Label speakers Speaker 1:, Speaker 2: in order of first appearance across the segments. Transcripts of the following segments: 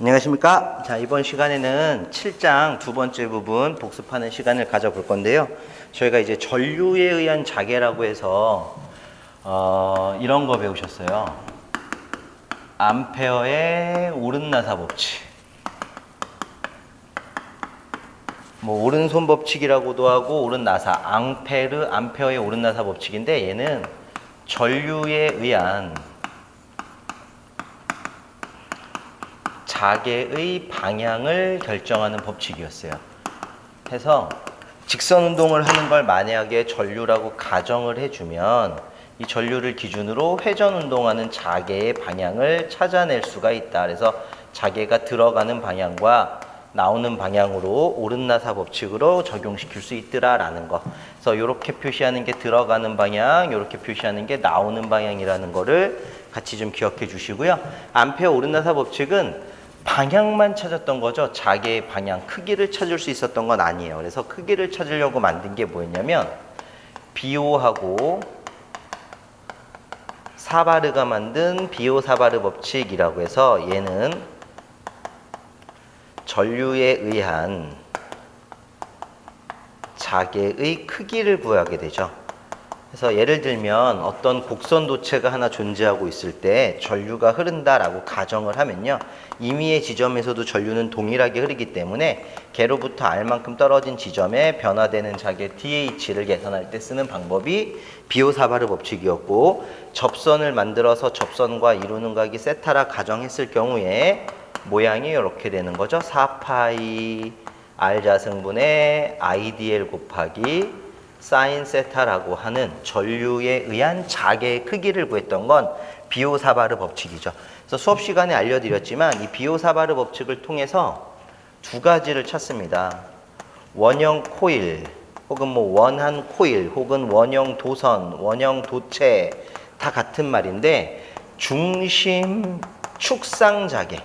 Speaker 1: 안녕하십니까. 자, 이번 시간에는 7장 두 번째 부분 복습하는 시간을 가져볼 건데요. 저희가 이제 전류에 의한 자개라고 해서, 어, 이런 거 배우셨어요. 암페어의 오른나사 법칙. 뭐 오른손 법칙이라고도 하고 오른나사 앙페르 암페어의 오른나사 법칙인데 얘는 전류에 의한 자개의 방향을 결정하는 법칙이었어요. 해서 직선 운동을 하는 걸 만약에 전류라고 가정을 해주면 이 전류를 기준으로 회전 운동하는 자개의 방향을 찾아낼 수가 있다. 그래서 자개가 들어가는 방향과 나오는 방향으로 오른나사 법칙으로 적용시킬 수 있더라라는 거. 그래서 이렇게 표시하는 게 들어가는 방향, 이렇게 표시하는 게 나오는 방향이라는 거를 같이 좀 기억해 주시고요. 암페어 오른나사 법칙은 방향만 찾았던 거죠. 자개의 방향, 크기를 찾을 수 있었던 건 아니에요. 그래서 크기를 찾으려고 만든 게 뭐였냐면 비오하고 사바르가 만든 비오 사바르 법칙이라고 해서 얘는 전류에 의한 자개의 크기를 구하게 되죠. 그래서 예를 들면 어떤 곡선 도체가 하나 존재하고 있을 때 전류가 흐른다라고 가정을 하면요. 임의의 지점에서도 전류는 동일하게 흐르기 때문에 개로부터 R만큼 떨어진 지점에 변화되는 자개 DH를 계산할 때 쓰는 방법이 비오사바르 법칙이었고 접선을 만들어서 접선과 이루는 각이 세타라 가정했을 경우에 모양이 이렇게 되는 거죠. 4파이 R 자승분의 IDL 곱하기 사인 세타라고 하는 전류에 의한 자개의 크기를 구했던 건 비오사바르 법칙이죠. 그래서 수업 시간에 알려드렸지만 이 비오사바르 법칙을 통해서 두 가지를 찾습니다. 원형 코일 혹은 뭐 원한 코일 혹은 원형 도선, 원형 도체 다 같은 말인데 중심 축상 자개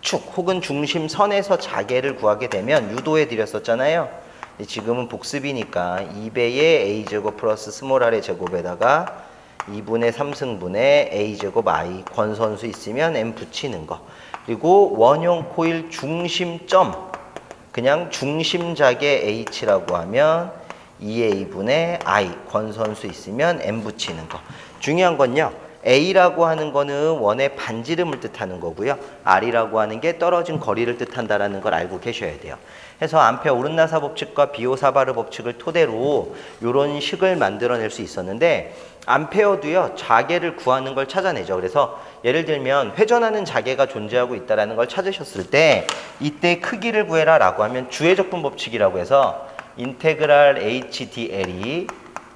Speaker 1: 축 혹은 중심선에서 자개를 구하게 되면 유도해 드렸었잖아요. 지금은 복습이니까 2배의 a제곱 플러스 스몰 r의 제곱에다가 2분의 3승분의 a제곱 i 권선수 있으면 m 붙이는 거 그리고 원형 코일 중심점 그냥 중심자개 h라고 하면 2a분의 i 권선수 있으면 m 붙이는 거 중요한 건요 A라고 하는 거는 원의 반지름을 뜻하는 거고요. R이라고 하는 게 떨어진 거리를 뜻한다라는 걸 알고 계셔야 돼요. 해서 암페어 오른나사 법칙과 비오사바르 법칙을 토대로 이런 식을 만들어낼 수 있었는데 암페어도요 자개를 구하는 걸 찾아내죠. 그래서 예를 들면 회전하는 자개가 존재하고 있다라는 걸 찾으셨을 때 이때 크기를 구해라라고 하면 주의 적분 법칙이라고 해서 인테그랄 HDL이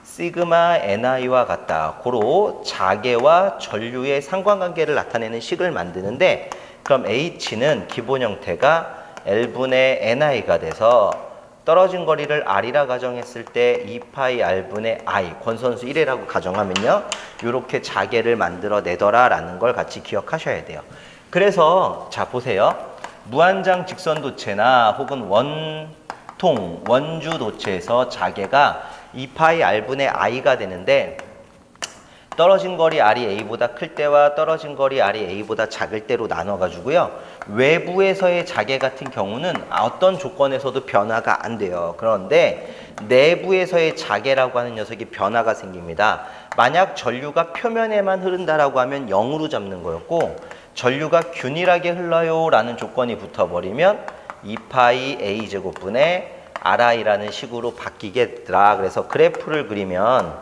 Speaker 1: 시그마 NI와 같다. 고로 자개와 전류의 상관관계를 나타내는 식을 만드는데 그럼 H는 기본 형태가 L분의 NI가 돼서 떨어진 거리를 R이라 가정했을 때 2파이 R분의 I 권선수 1회라고 가정하면요. 이렇게 자개를 만들어 내더라 라는 걸 같이 기억하셔야 돼요. 그래서 자 보세요. 무한장 직선 도체나 혹은 원통 원주 도체에서 자개가 2파이 R분의 I가 되는데 떨어진 거리 R이 A보다 클 때와 떨어진 거리 R이 A보다 작을 때로 나눠가지고요. 외부에서의 자개 같은 경우는 어떤 조건에서도 변화가 안 돼요. 그런데 내부에서의 자개라고 하는 녀석이 변화가 생깁니다. 만약 전류가 표면에만 흐른다라고 하면 0으로 잡는 거였고 전류가 균일하게 흘러요 라는 조건이 붙어버리면 2파이 A제곱분의 RI라는 식으로 바뀌겠더라. 그래서 그래프를 그리면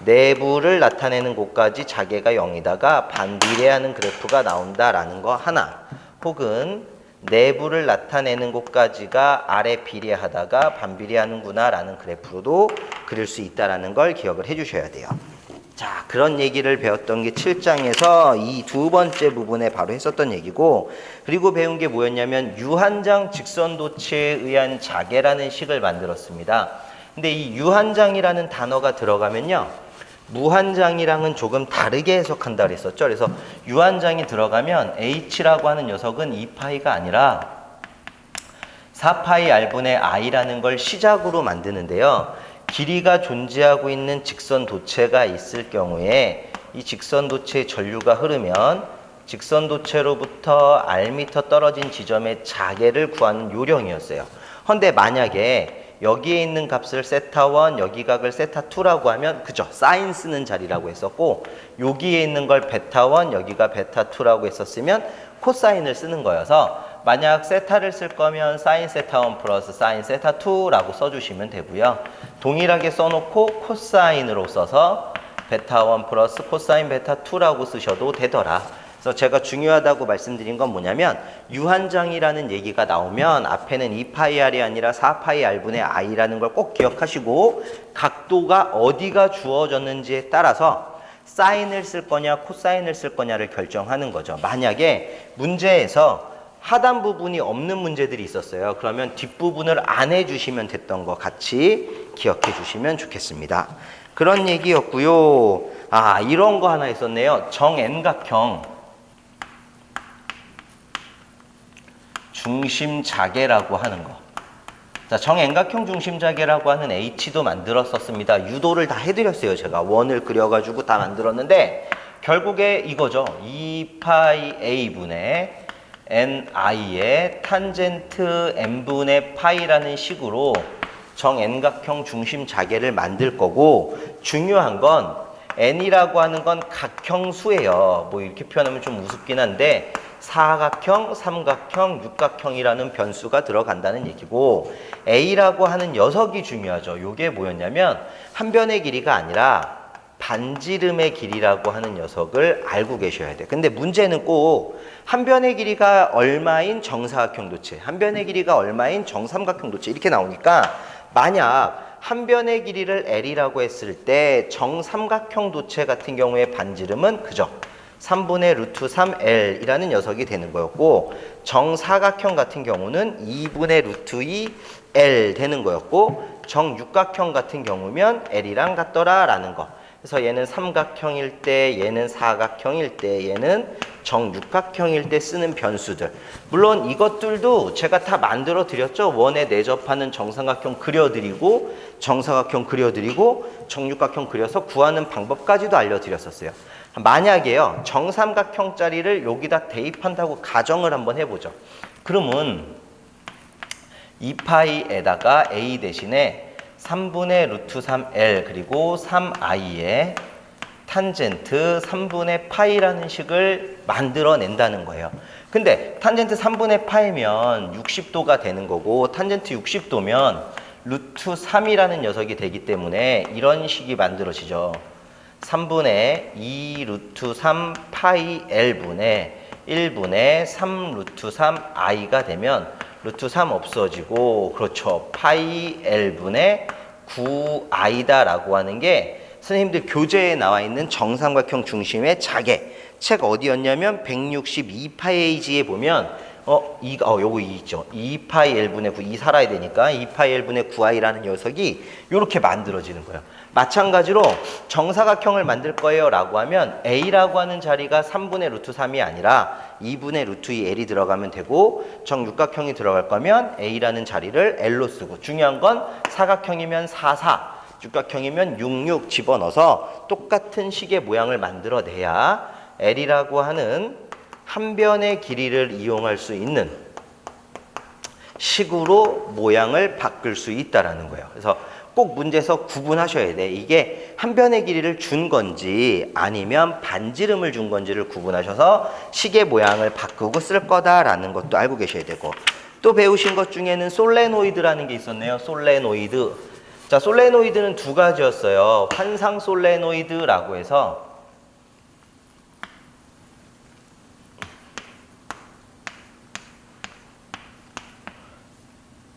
Speaker 1: 내부를 나타내는 곳까지 자개가 0이다가 반비례하는 그래프가 나온다라는 거 하나 혹은 내부를 나타내는 곳까지가 아래 비례하다가 반비례하는구나 라는 그래프로도 그릴 수 있다라는 걸 기억을 해 주셔야 돼요. 자, 그런 얘기를 배웠던 게 7장에서 이 두 번째 부분에 바로 했었던 얘기고, 그리고 배운 게 뭐였냐면, 유한장 직선도체에 의한 자개라는 식을 만들었습니다. 근데 이 유한장이라는 단어가 들어가면요, 무한장이랑은 조금 다르게 해석한다 그랬었죠. 그래서 유한장이 들어가면 H라고 하는 녀석은 2파이가 아니라 4파이 R분의 I라는 걸 시작으로 만드는데요. 길이가 존재하고 있는 직선 도체가 있을 경우에 이 직선 도체의 전류가 흐르면 직선 도체로부터 R미터 떨어진 지점의 자개를 구하는 요령이었어요. 헌데 만약에 여기에 있는 값을 세타1, 여기 각을 세타2라고 하면 그죠? 사인 쓰는 자리라고 했었고 여기에 있는 걸 베타1, 여기가 베타2라고 했었으면 코사인을 쓰는 거여서 만약 세타를 쓸 거면 사인 세타1 플러스 사인 세타2라고 써주시면 되고요. 동일하게 써놓고 코사인으로 써서 베타1 플러스 코사인 베타2라고 쓰셔도 되더라. 그래서 제가 중요하다고 말씀드린 건 뭐냐면 유한장이라는 얘기가 나오면 앞에는 2파이r이 아니라 4파이r분의 i라는 걸 꼭 기억하시고 각도가 어디가 주어졌는지에 따라서 사인을 쓸 거냐 코사인을 쓸 거냐를 결정하는 거죠. 만약에 문제에서 하단 부분이 없는 문제들이 있었어요. 그러면 뒷부분을 안 해주시면 됐던 거 같이 기억해 주시면 좋겠습니다. 그런 얘기였고요. 아 이런 거 하나 있었네요. 정N각형 중심자개라고 하는 거. 자, 정N각형 중심자개라고 하는 H도 만들었었습니다. 유도를 다 해드렸어요. 제가 원을 그려가지고 다 만들었는데 결국에 이거죠. 2파이 A분의 NI의 탄젠트 N분의 파이라는 식으로 정N각형 중심 자개를 만들 거고 중요한 건 N이라고 하는 건 각형수예요. 뭐 이렇게 표현하면 좀 우습긴 한데 사각형, 삼각형, 육각형이라는 변수가 들어간다는 얘기고 A라고 하는 녀석이 중요하죠. 요게 뭐였냐면 한 변의 길이가 아니라 반지름의 길이라고 하는 녀석을 알고 계셔야 돼요. 근데 문제는 꼭 한 변의 길이가 얼마인 정사각형 도체, 한 변의 길이가 얼마인 정삼각형 도체 이렇게 나오니까 만약 한 변의 길이를 L이라고 했을 때 정삼각형 도체 같은 경우에 반지름은 그죠? 3분의 루트 3L이라는 녀석이 되는 거였고 정사각형 같은 경우는 2분의 루트 2L 되는 거였고 정육각형 같은 경우면 L이랑 같더라라는 거. 그래서 얘는 삼각형일 때, 얘는 사각형일 때, 얘는 정육각형일 때 쓰는 변수들. 물론 이것들도 제가 다 만들어 드렸죠. 원에 내접하는 정삼각형 그려드리고, 정사각형 그려드리고, 정육각형 그려서 구하는 방법까지도 알려드렸었어요. 만약에요, 정삼각형짜리를 여기다 대입한다고 가정을 한번 해보죠. 그러면 2파이에다가 a 대신에 3분의 루트 3l 그리고 3i의 탄젠트 3분의 파이라는 식을 만들어낸다는 거예요. 근데 탄젠트 3분의 파이면 60도가 되는 거고 탄젠트 60도면 루트 3이라는 녀석이 되기 때문에 이런 식이 만들어지죠. 3분의 2 루트 3 파이 L분의 1분의 3 루트 3 I가 되면 루트 3 없어지고 그렇죠. 파이 L분의 9I다 라고 하는 게 선생님들 교재에 나와 있는 정삼각형 중심의 자개 책 어디였냐면 162페이지에 보면 어, 이, 어, 요거 이 있죠. 2파이 L분의 9, 이 살아야 되니까 2파이 L분의 9i라는 녀석이 이렇게 만들어지는 거예요. 마찬가지로 정사각형을 만들 거예요 라고 하면 A라고 하는 자리가 3분의 루트 3이 아니라 2분의 루트 2L이 들어가면 되고 정육각형이 들어갈 거면 A라는 자리를 L로 쓰고 중요한 건 사각형이면 4, 4, 육각형이면 6, 6 집어넣어서 똑같은 식의 모양을 만들어내야 L이라고 하는 한 변의 길이를 이용할 수 있는 식으로 모양을 바꿀 수 있다라는 거예요. 그래서 꼭 문제에서 구분하셔야 돼. 이게 한 변의 길이를 준 건지 아니면 반지름을 준 건지를 구분하셔서 시계 모양을 바꾸고 쓸 거다라는 것도 알고 계셔야 되고 또 배우신 것 중에는 솔레노이드라는 게 있었네요. 솔레노이드. 자, 솔레노이드는 두 가지였어요. 환상 솔레노이드라고 해서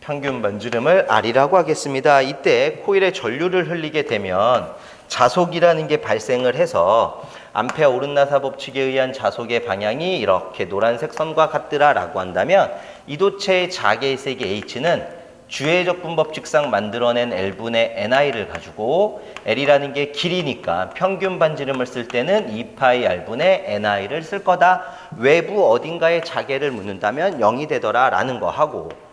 Speaker 1: 평균 반지름을 R이라고 하겠습니다. 이때 코일에 전류를 흘리게 되면 자속이라는 게 발생을 해서 암페어 오른나사 법칙에 의한 자속의 방향이 이렇게 노란색 선과 같더라라고 한다면 이도체의 자개의 세기 H는 주해적분 법칙상 만들어낸 L분의 NI를 가지고 L이라는 게 길이니까 평균 반지름을 쓸 때는 2파이 R분의 NI를 쓸 거다. 외부 어딘가에 자개를 묻는다면 0이 되더라 라는 거 하고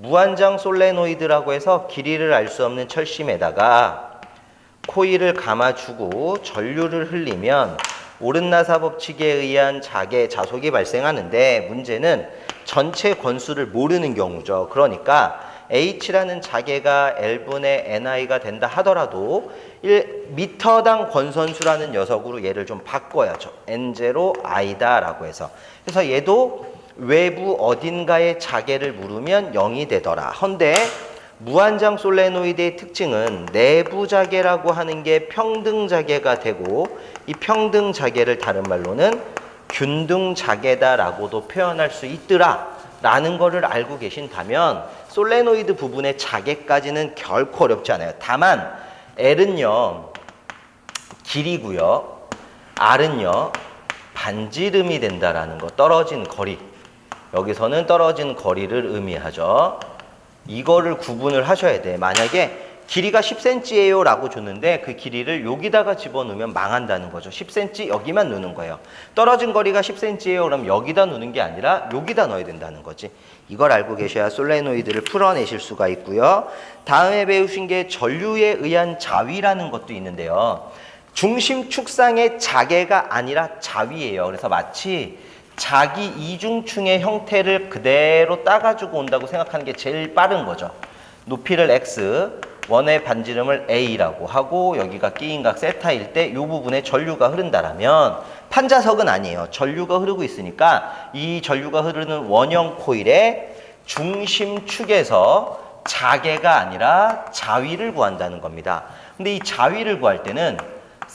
Speaker 1: 무한장 솔레노이드라고 해서 길이를 알 수 없는 철심에다가 코일을 감아주고 전류를 흘리면 오른나사 법칙에 의한 자계 자속이 발생하는데 문제는 전체 권수를 모르는 경우죠. 그러니까 H라는 자계가 L분의 NI가 된다 하더라도 1미터당 권선수라는 녀석으로 얘를 좀 바꿔야죠. N0 I다라고 해서. 그래서 얘도 외부 어딘가의 자계를 물으면 0이 되더라. 헌데 무한장 솔레노이드의 특징은 내부 자계라고 하는 게 평등 자계가 되고 이 평등 자계를 다른 말로는 균등 자계다라고도 표현할 수 있더라. 라는 거를 알고 계신다면 솔레노이드 부분의 자계까지는 결코 어렵지 않아요. 다만 L은요 길이고요. R은요 반지름이 된다라는 거 떨어진 거리. 여기서는 떨어진 거리를 의미하죠. 이거를 구분을 하셔야 돼. 만약에 길이가 10cm예요 라고 줬는데 그 길이를 여기다가 집어넣으면 망한다는 거죠. 10cm 여기만 넣는 거예요. 떨어진 거리가 10cm예요 그럼 여기다 넣는 게 아니라 여기다 넣어야 된다는 거지. 이걸 알고 계셔야 솔레노이드를 풀어내실 수가 있고요. 다음에 배우신 게 전류에 의한 자위라는 것도 있는데요. 중심 축상의 자계가 아니라 자위예요. 그래서 마치 자기 이중충의 형태를 그대로 따가지고 온다고 생각하는 게 제일 빠른 거죠. 높이를 x, 원의 반지름을 a라고 하고 여기가 끼인각 세타일 때 이 부분에 전류가 흐른다라면 판자석은 아니에요. 전류가 흐르고 있으니까 이 전류가 흐르는 원형 코일의 중심축에서 자계가 아니라 자위를 구한다는 겁니다. 근데 이 자위를 구할 때는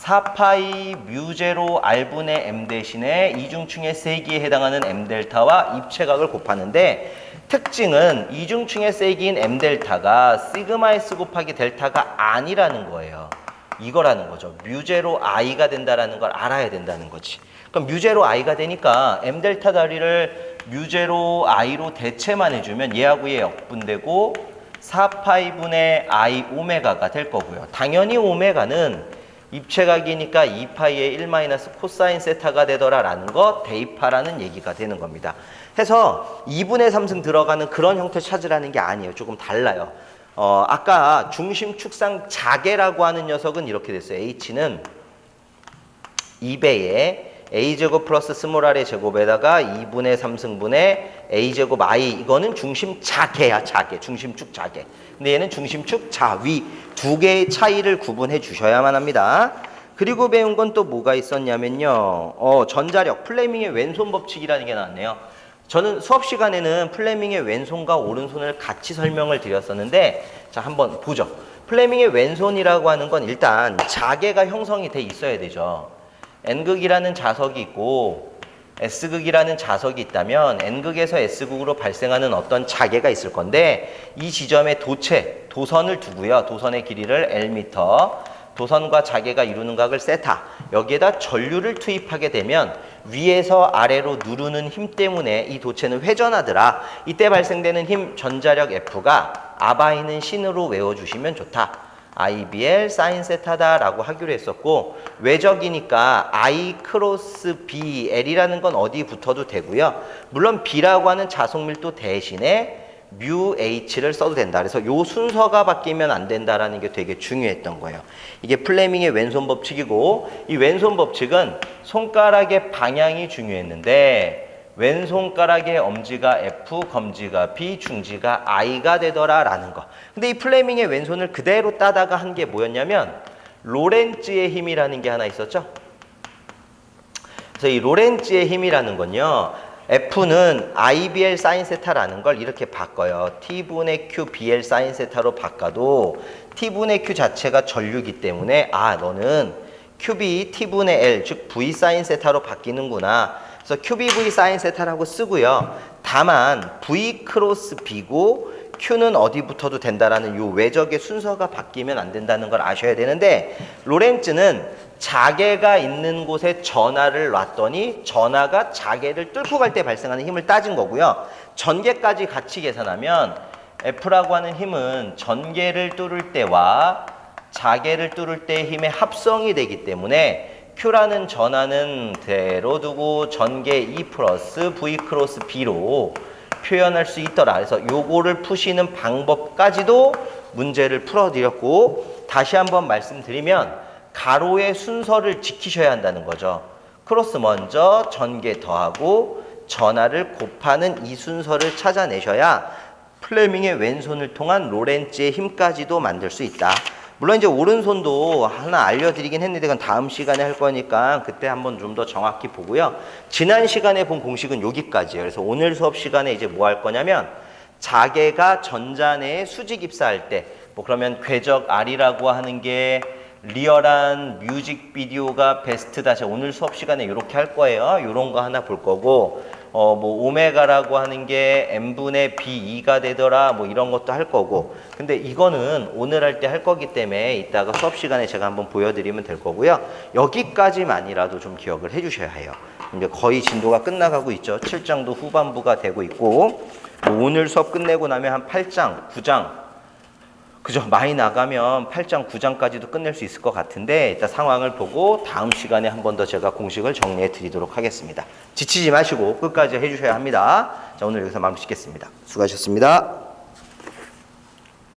Speaker 1: 4파이 뮤제로 R분의 M 대신에 이중충의 세기에 해당하는 M 델타와 입체각을 곱하는데 특징은 이중충의 세기인 M 델타가 시그마 S 곱하기 델타가 아니라는 거예요. 이거라는 거죠. 뮤제로 I가 된다라는 걸 알아야 된다는 거지. 그럼 뮤제로 I가 되니까 M 델타 다리를 뮤제로 I로 대체만 해주면 얘하고 얘 역분되고 4파이분의 I 오메가가 될 거고요. 당연히 오메가는 입체각이니까 2파이의 1 마이너스 코사인 세타가 되더라라는 거 대입하라는 얘기가 되는 겁니다. 해서 2분의 3승 들어가는 그런 형태 찾으라는 게 아니에요. 조금 달라요. 어, 아까 중심 축상 자계라고 하는 녀석은 이렇게 됐어요. H는 2배의 a제곱 플러스 스몰 r의 제곱에다가 2분의 3승분의 a제곱 i 이거는 중심 자계야 자계 중심축 자계 근데 얘는 중심축 자위. 두 개의 차이를 구분해 주셔야만 합니다. 그리고 배운 건 또 뭐가 있었냐면요. 어, 전자력 플레밍의 왼손 법칙이라는 게 나왔네요. 저는 수업 시간에는 플레밍의 왼손과 오른손을 같이 설명을 드렸었는데 자 한번 보죠. 플레밍의 왼손이라고 하는 건 일단 자계가 형성이 돼 있어야 되죠. N극이라는 자석이 있고 S극이라는 자석이 있다면 N극에서 S극으로 발생하는 어떤 자계가 있을 건데 이 지점에 도체, 도선을 두고요. 도선의 길이를 L미터, 도선과 자계가 이루는 각을 세타, 여기에다 전류를 투입하게 되면 위에서 아래로 누르는 힘 때문에 이 도체는 회전하더라. 이때 발생되는 힘 전자력 F가 아바이는 신으로 외워주시면 좋다. IBL 사인 세타다라고 하기로 했었고 외적이니까 I 크로스 BL이라는 건 어디 붙어도 되고요. 물론 B라고 하는 자속 밀도 대신에 뮤 H를 써도 된다. 그래서 요 순서가 바뀌면 안 된다라는 게 되게 중요했던 거예요. 이게 플레밍의 왼손 법칙이고 이 왼손 법칙은 손가락의 방향이 중요했는데 왼손가락의 엄지가 F, 검지가 B, 중지가 I가 되더라라는 거. 근데 이 플레밍의 왼손을 그대로 따다가 한 게 뭐였냐면 로렌츠의 힘이라는 게 하나 있었죠. 그래서 이 로렌츠의 힘이라는 건요. F는 IBL 사인 세타라는 걸 이렇게 바꿔요. T분의 Q BL 사인 세타로 바꿔도 T분의 Q 자체가 전류기 때문에 아 너는 QB T분의 L 즉 V 사인 세타로 바뀌는구나. 그래서 QBV 사인 세타라고 쓰고요. 다만 V 크로스 B고 Q는 어디 붙어도 된다라는 요 외적의 순서가 바뀌면 안 된다는 걸 아셔야 되는데 로렌츠는 자계가 있는 곳에 전하를 놨더니 전하가 자계를 뚫고 갈 때 발생하는 힘을 따진 거고요. 전개까지 같이 계산하면 F라고 하는 힘은 전개를 뚫을 때와 자계를 뚫을 때의 힘의 합성이 되기 때문에 Q라는 전하는 대로 두고 전개 E 플러스 V 크로스 B로 표현할 수 있더라. 그래서 요거를 푸시는 방법까지도 문제를 풀어드렸고 다시 한번 말씀드리면 가로의 순서를 지키셔야 한다는 거죠. 크로스 먼저 전개 더하고 전하를 곱하는 이 순서를 찾아내셔야 플레밍의 왼손을 통한 로렌츠의 힘까지도 만들 수 있다. 물론 이제 오른손도 하나 알려드리긴 했는데 그건 다음 시간에 할 거니까 그때 한번 좀 더 정확히 보고요. 지난 시간에 본 공식은 여기까지예요. 그래서 오늘 수업 시간에 이제 뭐 할 거냐면 자개가 전자 내에 수직 입사할 때 뭐 그러면 궤적 R이라고 하는 게 리얼한 뮤직비디오가 베스트다. 제가 오늘 수업 시간에 이렇게 할 거예요. 이런 거 하나 볼 거고 어 뭐 오메가라고 하는 게 n분의 b2가 되더라. 뭐 이런 것도 할 거고. 근데 이거는 오늘 할 때 할 거기 때문에 이따가 수업 시간에 제가 한번 보여드리면 될 거고요. 여기까지만이라도 좀 기억을 해주셔야 해요. 이제 거의 진도가 끝나가고 있죠. 7장도 후반부가 되고 있고 뭐 오늘 수업 끝내고 나면 한 8장, 9장 그죠? 많이 나가면 8장, 9장까지도 끝낼 수 있을 것 같은데 일단 상황을 보고 다음 시간에 한 번 더 제가 공식을 정리해 드리도록 하겠습니다. 지치지 마시고 끝까지 해주셔야 합니다. 자, 오늘 여기서 마무리 짓겠습니다. 수고하셨습니다.